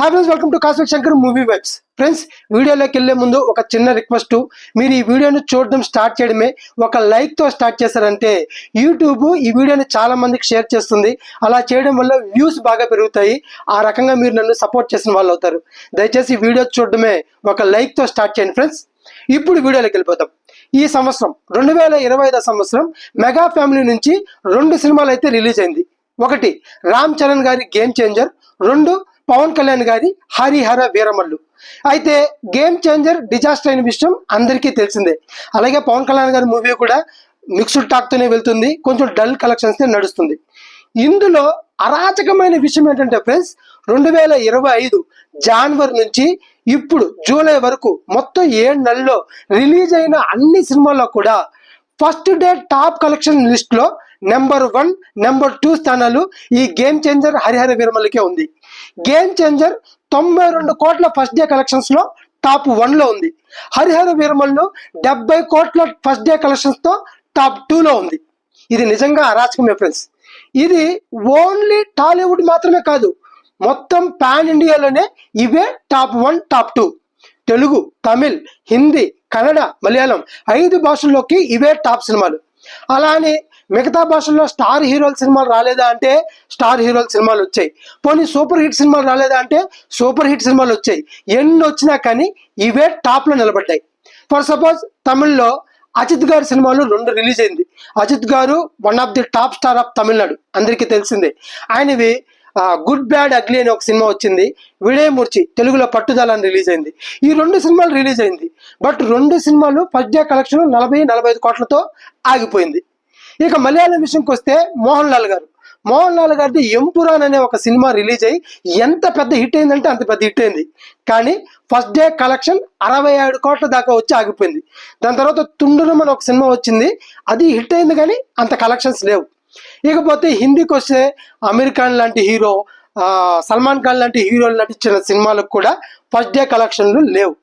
Hi friends welcome to Kashmir Shankar movie webs friends వీడియోలోకి వెళ్ళే ముందు ఒక చిన్న రిక్వెస్ట్ మీరు ఈ వీడియోను చూడడం స్టార్ట్ చేయడమే ఒక లైక్తో స్టార్ట్ చేశారంటే యూట్యూబ్ ఈ వీడియోని చాలా మందికి షేర్ చేస్తుంది. అలా చేయడం వల్ల వ్యూస్ బాగా పెరుగుతాయి. ఆ రకంగా మీరు నన్ను సపోర్ట్ చేసిన వాళ్ళు అవుతారు. దయచేసి ఈ వీడియో చూడడమే ఒక లైక్తో స్టార్ట్ చేయండి ఫ్రెండ్స్ ఇప్పుడు వీడియోలోకి వెళ్ళిపోతాం ఈ సంవత్సరం రెండు వేల ఇరవై ఐదో సంవత్సరం మెగా ఫ్యామిలీ నుంచి రెండు సినిమాలు అయితే రిలీజ్ అయింది. ఒకటి రామ్ చరణ్ గారి గేమ్ చేంజర్ రెండు పవన్ కళ్యాణ్ గారి హరిహర వీరమల్లు. అయితే గేమ్ చేంజర్ డిజాస్టర్ అయిన విషయం అందరికీ తెలిసిందే. అలాగే పవన్ కళ్యాణ్ గారి మూవీ కూడా మిక్స్డ్ టాక్తోనే వెళ్తుంది కొంచెం డల్ కలెక్షన్స్నే నడుస్తుంది. ఇందులో అరాచకమైన విషయం ఏంటంటే ఫ్రెండ్స్ రెండు వేల ఇరవై ఐదు జాన్వరి నుంచి ఇప్పుడు జూలై వరకు మొత్తం ఏడు నెలల్లో రిలీజ్ అయిన అన్ని సినిమాల్లో కూడా ఫస్ట్ డే టాప్ కలెక్షన్ లిస్ట్లో నెంబర్ వన్ నెంబర్ టూ స్థానాలు ఈ గేమ్ చేంజర్ హరిహర విరమలకే ఉంది. గేమ్ చేంజర్ తొంభై రెండు కోట్ల ఫస్ట్ డే కలెక్షన్స్లో టాప్ వన్లో ఉంది. హరిహర వీరమల్లు డెబ్బై కోట్ల ఫస్ట్ డే కలెక్షన్స్తో టాప్ టూలో ఉంది. ఇది నిజంగా అరాచకమే ఫ్రెండ్స్. ఇది ఓన్లీ టాలీవుడ్ మాత్రమే కాదు మొత్తం పాన్ ఇండియాలోనే ఇవే top one top two. Telugu Tamil Hindi Kannada Malayalam ఐదు భాషల్లోకి ఇవే టాప్ సినిమాలు. అలానే మిగతా భాషల్లో స్టార్ హీరోల సినిమాలు రాలేదా అంటే స్టార్ హీరోల సినిమాలు వచ్చాయి. పోనీ సూపర్ హిట్ సినిమాలు రాలేదా అంటే సూపర్ హిట్ సినిమాలు వచ్చాయి. ఎన్ని వచ్చినా కానీ ఇవే టాప్లో నిలబడ్డాయి. ఫర్ సపోజ్ తమిళ్ళో అజిత్ గారి సినిమాలు రెండు రిలీజ్ అయింది. అజిత్ గారు one of the top star of Tamil Nadu. అందరికీ తెలిసిందే. ఆయనవి గుడ్ బ్యాడ్ అగ్లీ అని ఒక సినిమా వచ్చింది. విడయమూర్చి తెలుగులో పట్టుదల అని రిలీజ్ అయింది. ఈ రెండు సినిమాలు రిలీజ్ అయింది. బట్ రెండు సినిమాలు ఫస్ట్ డే కలెక్షన్ నలభై నలభై ఐదు కోట్లతో ఆగిపోయింది. ఇక మలయాళం విషయంకి వస్తే మోహన్ లాల్ గారు. మోహన్ లాల్ గారిది ఎంపురాన్ అనే ఒక సినిమా రిలీజ్ అయ్యి ఎంత పెద్ద హిట్ అయిందంటే అంత పెద్ద హిట్ అయింది. కానీ ఫస్ట్ డే కలెక్షన్ అరవై ఏడు కోట్ల దాకా వచ్చి ఆగిపోయింది. దాని తర్వాత తుండురం అని ఒక సినిమా వచ్చింది. అది హిట్ అయింది కానీ అంత కలెక్షన్స్ లేవు. ఇకపోతే హిందీకి వస్తే అమీర్ ఖాన్ లాంటి హీరో సల్మాన్ ఖాన్ లాంటి హీరోలు నటించిన సినిమాలకు కూడా ఫస్ట్ డే కలెక్షన్లు లేవు.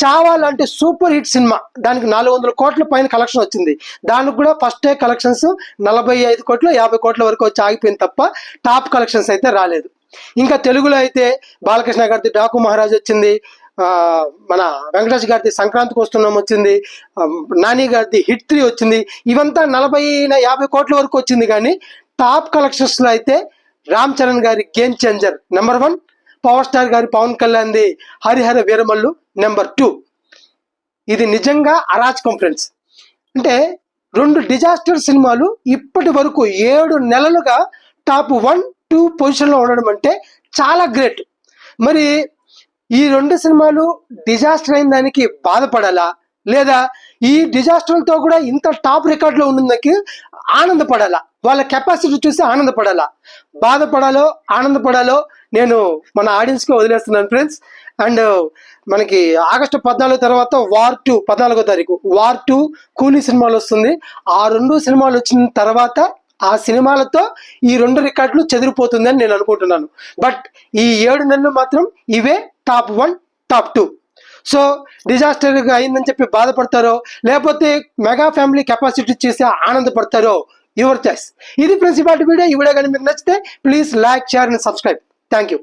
చావా లాంటి సూపర్ హిట్ సినిమా దానికి నాలుగు వందల కోట్ల పైన కలెక్షన్ వచ్చింది. దానికి కూడా ఫస్ట్ డే కలెక్షన్స్ నలభై ఐదు కోట్లు యాభై కోట్ల వరకు వచ్చి ఆగిపోయింది తప్ప టాప్ కలెక్షన్స్ అయితే రాలేదు. ఇంకా తెలుగులో అయితే బాలకృష్ణ గారిది డాకు మహారాజ్ వచ్చింది మన వెంకటేష్ గారిది సంక్రాంతికి వస్తున్నాం వచ్చింది. నాని గారిది హిట్ త్రీ వచ్చింది. ఇవంతా నలభై యాభై కోట్ల వరకు వచ్చింది కానీ టాప్ కలెక్షన్స్లో అయితే రామ్ చరణ్ గారి game changer number one power star గారి పవన్ కళ్యాణ్ది హరిహర వీరమల్లు నెంబర్ టూ ఇది నిజంగా అరాచకం ఫ్రెండ్స్ అంటే రెండు డిజాస్టర్ సినిమాలు ఇప్పటి వరకు ఏడు నెలలుగా టాప్ వన్ టూ పొజిషన్లో ఉండడం అంటే చాలా గ్రేట్ మరి ఈ రెండు సినిమాలు డిజాస్టర్ అయిన దానికి బాధపడాలా? లేదా ఈ డిజాస్టర్లతో కూడా ఇంత టాప్ రికార్డులో ఉన్నందుకు ఆనందపడాలా? వాళ్ళ కెపాసిటీ చూసి ఆనందపడాలా? బాధపడాలో ఆనందపడాలో నేను మన ఆడియన్స్కి వదిలేస్తున్నాను ఫ్రెండ్స్. అండ్ మనకి ఆగస్టు పద్నాలుగు తర్వాత వార్ టూ పద్నాలుగో తారీఖు వార్ టూ కూలీ సినిమాలు వస్తుంది. ఆ రెండు సినిమాలు వచ్చిన తర్వాత ఆ సినిమాలతో ఈ రెండు రికార్డులు చెదిరిపోతుందని నేను అనుకుంటున్నాను. బట్ ఈ ఏడు నెలలు మాత్రం ఇవే top one top two. So disaster అయిందని చెప్పి బాధపడతారో లేకపోతే మెగా ఫ్యామిలీ కెపాసిటీ చేసి ఆనందపడతారో యువర్ చాయిస్ ఇది ప్రిన్సిపాలిటీ వీడియో. ఈ వీడియో కానీ మీకు నచ్చితే please like share and subscribe. Thank you